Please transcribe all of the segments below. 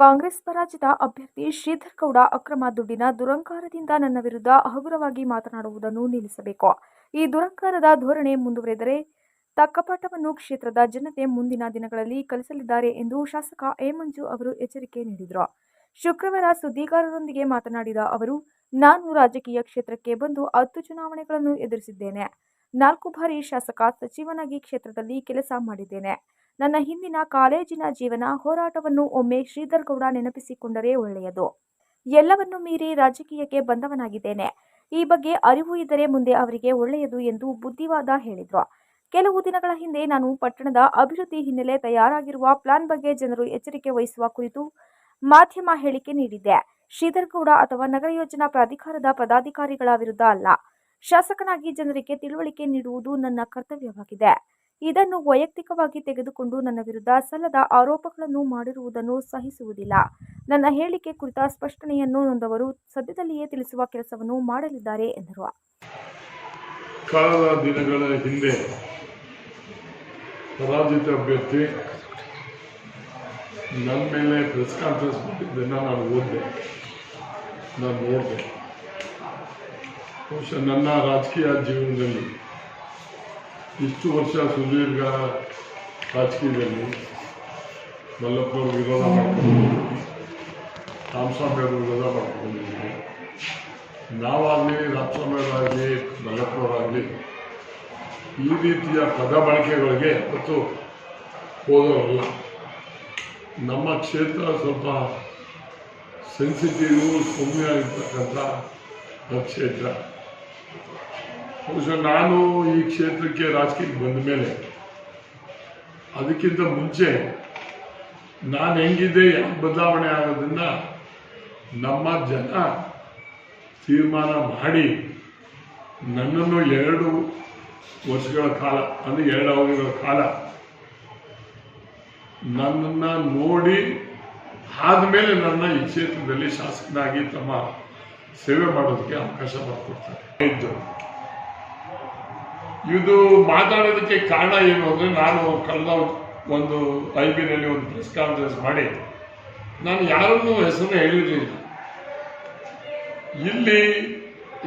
ಕಾಂಗ್ರೆಸ್ ಪರಾಜಿತ ಅಭ್ಯರ್ಥಿ ಶ್ರೀಧರ್ ಗೌಡ ಅಕ್ರಮ ದುಡ್ಡಿನ ದುರಂಕಾರದಿಂದ ನನ್ನ ವಿರುದ್ಧ ಹಗುರವಾಗಿ ಮಾತನಾಡುವುದನ್ನು ನಿಲ್ಲಿಸಬೇಕು. ಈ ದುರಂಕಾರದ ಧೋರಣೆ ಮುಂದುವರೆದರೆ ತಕ್ಕಪಾಠವನ್ನು ಕ್ಷೇತ್ರದ ಜನತೆ ಮುಂದಿನ ದಿನಗಳಲ್ಲಿ ಕಲಿಸಲಿದ್ದಾರೆ ಎಂದು ಶಾಸಕ ಎ. ಮಂಜು ಅವರು ಎಚ್ಚರಿಕೆ ನೀಡಿದರು. ಶುಕ್ರವಾರ ಸುದ್ದಿಗಾರರೊಂದಿಗೆ ಮಾತನಾಡಿದ ಅವರು, ನಾನು ರಾಜಕೀಯ ಕ್ಷೇತ್ರಕ್ಕೆ ಬಂದು ಹತ್ತು ಚುನಾವಣೆಗಳನ್ನು ಎದುರಿಸಿದ್ದೇನೆ. ನಾಲ್ಕು ಬಾರಿ ಶಾಸಕ ಸಚಿವನಾಗಿ ಕ್ಷೇತ್ರದಲ್ಲಿ ಕೆಲಸ ಮಾಡಿದ್ದೇನೆ. ನನ್ನ ಹಿಂದಿನ ಕಾಲೇಜಿನ ಜೀವನ ಹೋರಾಟವನ್ನು ಒಮ್ಮೆ ಶ್ರೀಧರ್ ಗೌಡ ನೆನಪಿಸಿಕೊಂಡರೆ ಒಳ್ಳೆಯದು. ಎಲ್ಲವನ್ನು ಮೀರಿ ರಾಜಕೀಯಕ್ಕೆ ಬಂದವನಾಗಿದ್ದೇನೆ. ಈ ಬಗ್ಗೆ ಅರಿವು ಇದ್ದರೆ ಮುಂದೆ ಅವರಿಗೆ ಒಳ್ಳೆಯದು ಎಂದು ಬುದ್ಧಿವಾದ ಹೇಳಿದ್ರು. ಕೆಲವು ದಿನಗಳ ಹಿಂದೆ ನಾನು ಪಟ್ಟಣದ ಅಭಿವೃದ್ಧಿ ಹಿನ್ನೆಲೆ ತಯಾರಾಗಿರುವ ಪ್ಲಾನ್ ಬಗ್ಗೆ ಜನರು ಎಚ್ಚರಿಕೆ ವಹಿಸುವ ಕುರಿತು ಮಾಧ್ಯಮ ಹೇಳಿಕೆ ನೀಡಿದ್ದೆ. ಶ್ರೀಧರ್ ಗೌಡ ಅಥವಾ ನಗರ ಯೋಜನಾ ಪ್ರಾಧಿಕಾರದ ಪದಾಧಿಕಾರಿಗಳ ವಿರುದ್ಧ ಅಲ್ಲ. ಶಾಸಕನಾಗಿ ಜನರಿಗೆ ತಿಳುವಳಿಕೆ ನೀಡುವುದು ನನ್ನ ಕರ್ತವ್ಯವಾಗಿದೆ. ಇದನ್ನು ವೈಯಕ್ತಿಕವಾಗಿ ತೆಗೆದುಕೊಂಡು ನನ್ನ ವಿರುದ್ಧ ಸಲ್ಲದ ಆರೋಪಗಳನ್ನು ಮಾಡಿರುವುದನ್ನು ಸಹಿಸುವುದಿಲ್ಲ. ನನ್ನ ಹೇಳಿಕೆ ಕುರಿತ ಸ್ಪಷ್ಟನೆಯನ್ನು ನೊಂದವರು ಸದ್ಯದಲ್ಲಿಯೇ ತಿಳಿಸುವ ಕೆಲಸವನ್ನು ಮಾಡಲಿದ್ದಾರೆ, ಎಂದರು. ದಿನಗಳ ಹಿಂದೆ ಪರಾಜಿತ ಅಭ್ಯರ್ಥಿ ನನ್ನ ಮೇಲೆ ಪ್ರೆಸ್ ಕಾನ್ಫರೆನ್ಸ್ ಮಾಡಿದ್ದನ್ನು ನಾನು ಓದಿದೆ. ನಾನು ನೋಡಿದೆ. ಬಹುಶಃ ನನ್ನ ರಾಜಕೀಯ ಜೀವನದಲ್ಲಿ ಇಷ್ಟು ವರ್ಷ ಸುದೀರ್ಘ ರಾಜಕೀಯದಲ್ಲಿ ಮಲ್ಲಪ್ಪನವ್ರು ವಿರೋಧ ಮಾಡ್ಕೊಂಡಿದ್ದೀವಿ ರಾಮಸ್ವಾಮಿಯವರು ವಿರೋಧ ಮಾಡ್ಕೊಂಡಿದ್ದೀವಿ ನಾವಾಗಲಿ ರಾಮಸ್ವಾಮಿಯವರಾಗಲಿ ಮಲ್ಲಪ್ಪನವರಾಗಲಿ ಈ ರೀತಿಯ ಪದ ಬಳಕೆಗಳಿಗೆ ಮತ್ತು ಹೋದವರಲ್ಲ. ನಮ್ಮ ಕ್ಷೇತ್ರ ಸ್ವಲ್ಪ ಸೆನ್ಸಿಟಿವ್ ಸೌಮ್ಯ ಇರ್ತಕ್ಕಂಥ ಕ್ಷೇತ್ರ. ಬಹುಶಃ ನಾನು ಈ ಕ್ಷೇತ್ರಕ್ಕೆ ರಾಜಕೀಯಕ್ಕೆ ಬಂದ ಮೇಲೆ ಅದಕ್ಕಿಂತ ಮುಂಚೆ ನಾನು ಹೆಂಗಿದ್ದೆ ಯಾಕೆ ಬದಲಾವಣೆ ಆಗೋದನ್ನ ನಮ್ಮ ಜನ ತೀರ್ಮಾನ ಮಾಡಿ ನನ್ನನ್ನು ಎರಡು ವರ್ಷಗಳ ಕಾಲ, ಅಂದರೆ ಎರಡು ಅವಧಿಗಳ ಕಾಲ ನನ್ನನ್ನು ನೋಡಿ ಆದಮೇಲೆ ನನ್ನ ಈ ಕ್ಷೇತ್ರದಲ್ಲಿ ಶಾಸಕನಾಗಿ ತಮ್ಮ ಸೇವೆ ಮಾಡೋದಕ್ಕೆ ಅವಕಾಶ ಮಾಡಿಕೊಡ್ತಾರೆ. ಇದು ಮಾತಾಡೋದಕ್ಕೆ ಕಾರಣ ಏನು ಅಂದರೆ ನಾನು ಕಳೆದ ಒಂದು ಐ ಬಿನಲ್ಲಿ ಒಂದು ಪ್ರೆಸ್ ಕಾನ್ಫರೆನ್ಸ್ ಮಾಡಿ, ನಾನು ಯಾರನ್ನೂ ಹೆಸರು ಹೇಳಿರಲಿಲ್ಲ. ಇಲ್ಲಿ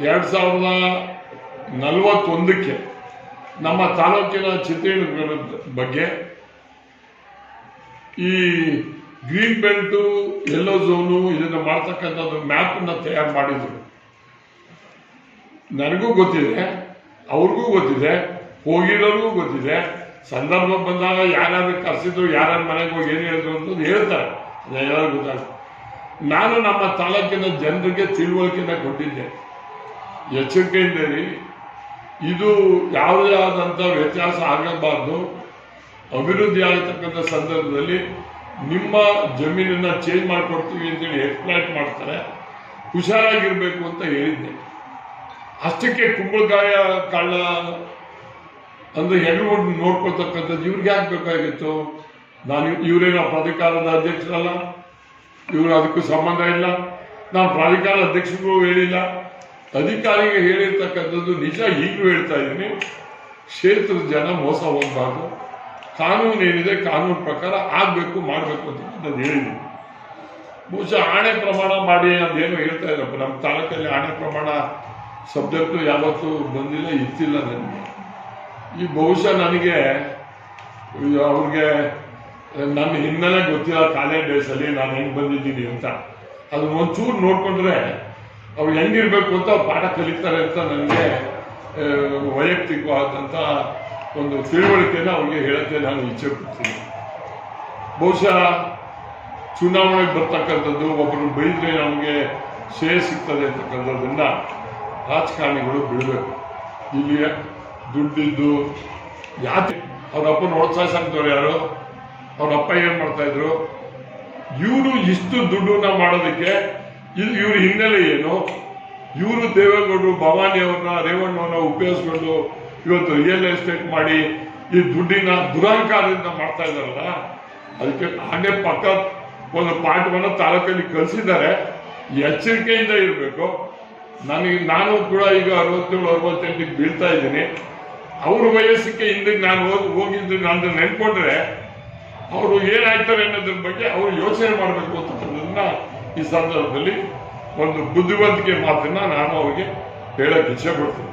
ಎರಡು ಸಾವಿರದ ನಲವತ್ತೊಂದಕ್ಕೆ ನಮ್ಮ ತಾಲೂಕಿನ ಚಿತ್ರಣಗಳ ಬಗ್ಗೆ, ಈ ಗ್ರೀನ್ ಬೆಲ್ಟು ಯೆಲ್ಲೋ ಝೋನು ಇದನ್ನು ಮಾಡ್ತಕ್ಕಂಥದ್ದು ಮ್ಯಾಪನ್ನು ತಯಾರು ಮಾಡಿದ್ರು. ನನಗೂ ಗೊತ್ತಿದೆ ಅವ್ರಿಗೂ ಗೊತ್ತಿದೆ, ಹೋಗಿರೋರಿಗೂ ಗೊತ್ತಿದೆ. ಸಂದರ್ಭ ಬಂದಾಗ ಯಾರ್ಯಾರು ಕರೆಸಿದ್ರು, ಯಾರ್ಯಾರ ಮನೆಗೆ ಹೋಗಿ ಏನು ಹೇಳಿದ್ರು ಅಂತ ಹೇಳ್ತಾರೆ. ಎಲ್ಲರೂ ಗೊತ್ತಾಗ್ತದೆ ನಾನು ನಮ್ಮ ತಾಲೂಕಿನ ಜನರಿಗೆ ತಿಳುವಳಿಕೆನ ಕೊಟ್ಟಿದ್ದೆ. ಎಚ್ಚರಿಕೆಯಿಂದ ಇದು ಯಾವುದೇ ಆದಂಥ ವ್ಯತ್ಯಾಸ ಆಗಬಾರ್ದು. ಅಭಿವೃದ್ಧಿ ಆಗತಕ್ಕಂಥ ಸಂದರ್ಭದಲ್ಲಿ ನಿಮ್ಮ ಜಮೀನನ್ನ ಚೇಂಜ್ ಮಾಡಿಕೊಡ್ತೀವಿ ಅಂತೇಳಿ ಎಕ್ಸ್ಪ್ಲಾಯ್ಟ್ ಮಾಡ್ತಾರೆ. ಹುಷಾರಾಗಿರಬೇಕು ಅಂತ ಹೇಳಿದ್ದೆ. ಅಷ್ಟಕ್ಕೆ ಕುಂಬಳಕಾಯ ಕಳ್ಳ ಅಂದ್ರೆ ಹೆಣ್ಣು ನೋಡ್ಕೊಳ್ತಕ್ಕಂಥದ್ದು ಇವ್ರಿಗೆ ಯಾಕೆ ಬೇಕಾಗಿತ್ತು? ನಾನು ಇವರೇನೋ ಪ್ರಾಧಿಕಾರದ ಅಧ್ಯಕ್ಷರಲ್ಲ? ಇವರು ಅದಕ್ಕೂ ಸಂಬಂಧ ಇಲ್ಲ. ನಾನು ಪ್ರಾಧಿಕಾರ ಅಧ್ಯಕ್ಷರಿಗೂ ಹೇಳಿಲ್ಲ. ಅಧಿಕಾರಿಗೆ ಹೇಳಿರ್ತಕ್ಕಂಥದ್ದು ನಿಜ, ಈಗಲೂ ಹೇಳ್ತಾ ಇದ್ದೀನಿ. ಕ್ಷೇತ್ರದ ಜನ ಮೋಸ ಹೋಗಬಾರ್ದು. ಕಾನೂನು ಏನಿದೆ, ಕಾನೂನು ಪ್ರಕಾರ ಆಗಬೇಕು, ಮಾಡಬೇಕು ಅಂತ ನಾನು ಹೇಳಿದ್ದೀನಿ. ಬಹುಶಃ ಆಣೆ ಪ್ರಮಾಣ ಮಾಡಿ ಅಂತ ಏನು ಹೇಳ್ತಾ ಇದ್ರಪ್ಪ. ನಮ್ಮ ತಾಲೂಕಲ್ಲಿ ಆಣೆ ಪ್ರಮಾಣ ಸಬ್ಜೆಕ್ಟು ಯಾವತ್ತೂ ಬಂದಿಲ್ಲ ಇತ್ತಿಲ್ಲ ನನಗೆ. ಈ ಬಹುಶಃ ನನಗೆ ಅವ್ರಿಗೆ, ನನ್ನ ಹಿನ್ನೆಲೆ ಗೊತ್ತಿಲ್ಲ ಕಾಲೇಜ್ ಡೇಸಲ್ಲಿ ನಾನು ಹೆಂಗೆ ಬಂದಿದ್ದೀನಿ ಅಂತ. ಅದನ್ನ ಒಂಚೂರು ನೋಡಿಕೊಂಡ್ರೆ ಅವ್ರು ಹೆಂಗಿರ್ಬೇಕು ಅಂತ ಅವ್ರು ಪಾಠ ಕಲಿತಾರೆ ಅಂತ ನನಗೆ ವೈಯಕ್ತಿಕವಾದಂಥ ಒಂದು ತಿಳುವಳಿಕೆಯನ್ನು ಅವ್ರಿಗೆ ಹೇಳೋಕ್ಕೆ ನಾನು ಇಚ್ಛೆ ಪಡ್ತೀನಿ. ಬಹುಶಃ ಚುನಾವಣೆಗೆ ಬರ್ತಕ್ಕಂಥದ್ದು ಒಬ್ಬರು ಬೈದರೆ ನಮಗೆ ಶ್ರೇಯ ಸಿಗ್ತದೆ ಅಂತಕ್ಕಂಥದ್ದನ್ನ ರಾಜಕಾರಣಿಗಳು ಬಿಡಬೇಕು ಇಲ್ಲಿ ದುಡ್ಡಿದ್ದು ಯಾಕೆ? ಅಪ್ಪನ ಪ್ರೋತ್ಸಾಹಿಸಂತವ್ರು ಯಾರು? ಅವರಪ್ಪ ಏನು ಮಾಡ್ತಾಯಿದ್ರು ಇವರು ಇಷ್ಟು ದುಡ್ಡನ್ನ ಮಾಡೋದಕ್ಕೆ ಇಲ್ಲಿ ಇವ್ರ ಹಿನ್ನೆಲೆ ಏನು? ಇವರು ದೇವೇಗೌಡರು, ಭವಾನಿ ಅವ್ರನ್ನ ರೇವಣ್ಣವ್ರನ್ನ ಉಪಯೋಗಿಸ್ಕೊಂಡು ಇವತ್ತು ರಿಯಲ್ ಎಸ್ಟೇಟ್ ಮಾಡಿ ಈ ದುಡ್ಡಿನ ದುರಹಂಕಾರದಿಂದ ಮಾಡ್ತಾ ಇದ್ದಾರಲ್ಲ, ಅದಕ್ಕೆ ಹಾಗೆ ಪಕ್ಕ ಒಂದು ಪಾಠವನ್ನು ತಾಲೂಕಲ್ಲಿ ಕಲಿಸಿದ್ದಾರೆ. ಎಚ್ಚರಿಕೆಯಿಂದ ಇರಬೇಕು. ನನಗೆ, ನಾನು ಕೂಡ ಈಗ ಅರವತ್ತೇಳು, ಅರವತ್ತೆಂಟಿಗೆ ಬೀಳ್ತಾ ಇದ್ದೀನಿ. ಅವ್ರ ವಯಸ್ಸಿಗೆ ಹಿಂದೆ ನಾನು ಹೋಗಿ, ಹೋಗಿದ್ದು ನಾನು ನೆನ್ಕೊಂಡ್ರೆ ಅವರು ಏನಾಯ್ತಾರೆ ಅನ್ನೋದ್ರ ಬಗ್ಗೆ ಅವರು ಯೋಚನೆ ಮಾಡಬೇಕು ಅಂತ ಅನ್ನೋದನ್ನ ಈ ಸಂದರ್ಭದಲ್ಲಿ ಒಂದು ಬುದ್ಧಿವಂತಿಕೆ ಮಾತನ್ನ ನಾನು ಅವರಿಗೆ ಹೇಳಕ್ಕೆ ಇಚ್ಛೆ ಪಡ್ತೀನಿ.